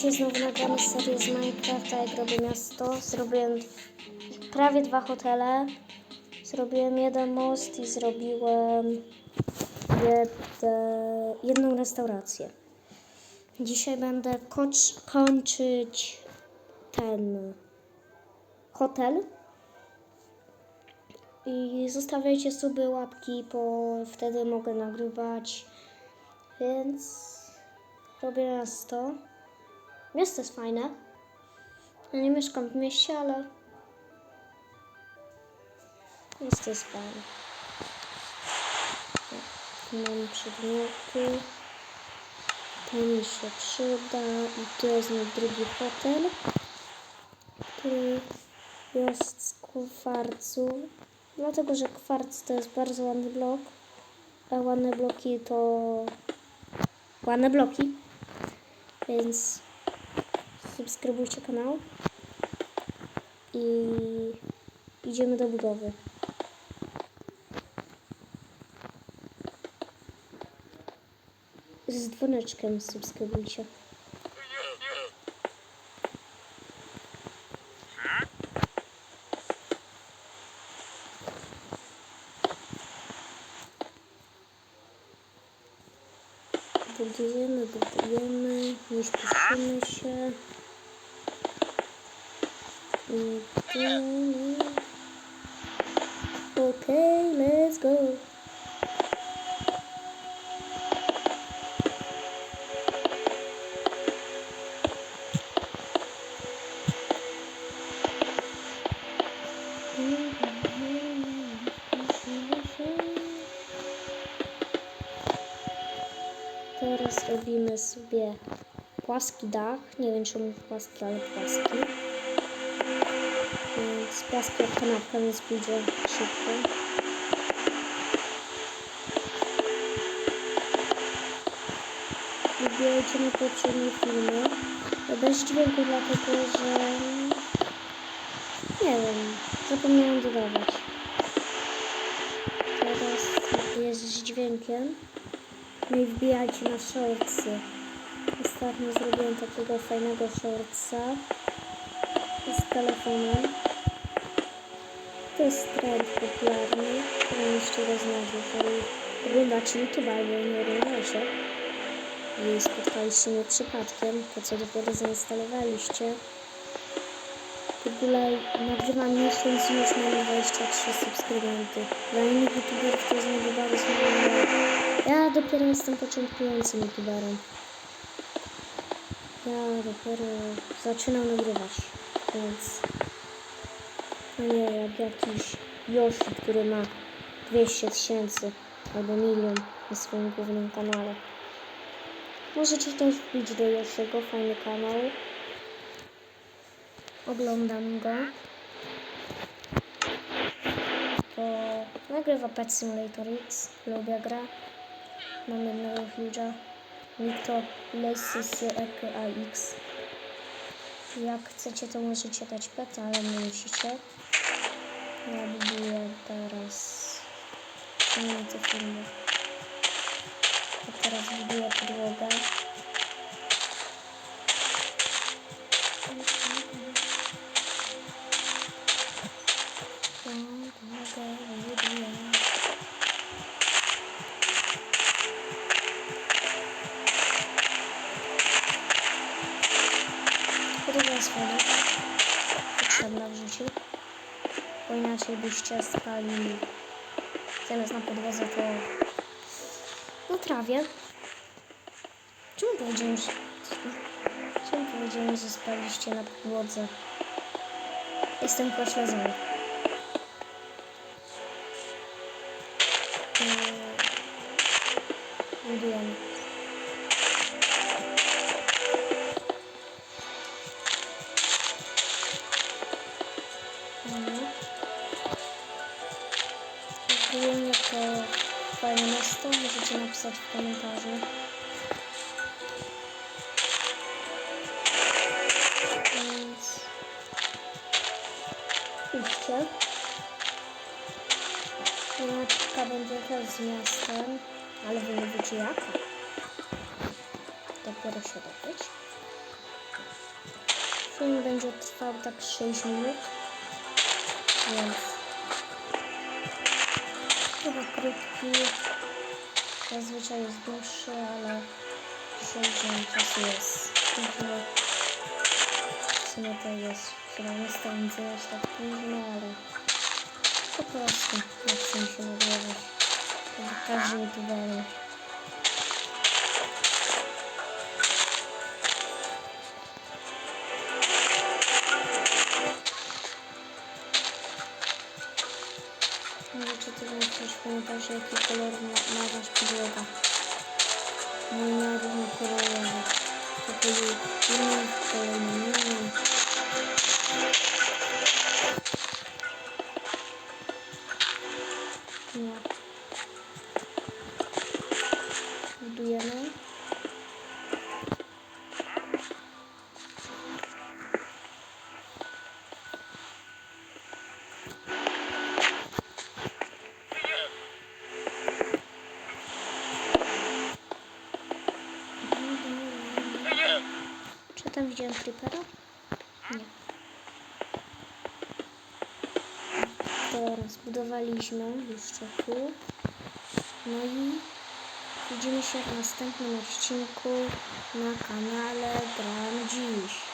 Dzisiaj znowu nagramy serię z Minecrafta, jak robię miasto. Zrobiłem prawie dwa hotele. Zrobiłem jeden most i zrobiłem jed- jedną restaurację. Dzisiaj będę kończyć ten hotel. I zostawiajcie suby, łapki, bo wtedy mogę nagrywać. Więc robię miasto. Miasto jest fajne. Ja nie mieszkam w mieście, ale miasto jest fajne. Tak, mam przedmioty. To mi się przyda. I tu jest mój drugi hotel, który jest z kwarcu. Dlatego, że kwarc to jest bardzo ładny blok. A ładne bloki to ładne bloki. Więc subskrybujcie kanał. I idziemy do budowy. Z dzwoneczkiem subskrybujcie. Budujemy, budujemy, nie śpieszymy się. Okay, let's go. Teraz robimy sobie płaski dach. Nie wiem, czy on płaski, ale płaski. Płaski jak kanapka, więc pójdzie szybko. Wbijajcie na poprzednie filmy. Bez dźwięku, dlatego że... Nie wiem, zapomniałam dodawać. Teraz jest z dźwiękiem. No i wbijajcie na shortsy. Ostatnio zrobiłem takiego fajnego shortsa z telefonem. To jest trend popularny, który jeszcze rozmawiam, jeżeli oglądacie YouTube albo nie oglądacie i spotkaliście mnie przypadkiem, to co dopiero zainstalowaliście. W ogóle nagrywam miesiąc już mam 23 subskrybenty. Dla innych youtuberów to jest niby bardzo. Ja dopiero jestem początkującym youtuberem. Ja dopiero zaczynam nagrywać, więc no nie jak jakiś Yoshi, który ma 200 tysięcy albo milion na swoim głównym kanale. Możecie też wbić do Yoshiego, fajny kanał. Oglądam go. Bo nagrywa Pet Simulator X, lubię grę. Mam jednego huge'a. Victor Lacey AX. Jak chcecie, to możecie dać peta, ale nie musicie. Teraz minuty filmu. A teraz buduję. Podłogę Bo inaczej byście spali zamiast na podłodze to na trawie. Czemu powiedziałem, że... Czemu powiedziałem, że spaliście na podłodze? Jestem pośledzony. Budujemy. Możecie napisać w komentarzu. Więc piszcie. Mapka będzie też z miastem, ale wy nie wiecie jaka. Dopiero się dowiedzieć. Film będzie trwał tak 6 minut, więc chyba krótki. Zazwyczaj jest dłuższy, ale dzień czasu jest. W sumie to jest chyba nie stąd tak późno, ale po prostu nie chcę mi się nagrywać. Jak każdy youtuber. Też napisać w komentarzu, jaki kolor ma, ma wasz podłoga. Mój ma różnokolorowy. Tam widziałem creepera? Nie. Teraz budowaliśmy jeszcze tu. No i widzimy się w następnym odcinku na kanale Gram Dziś.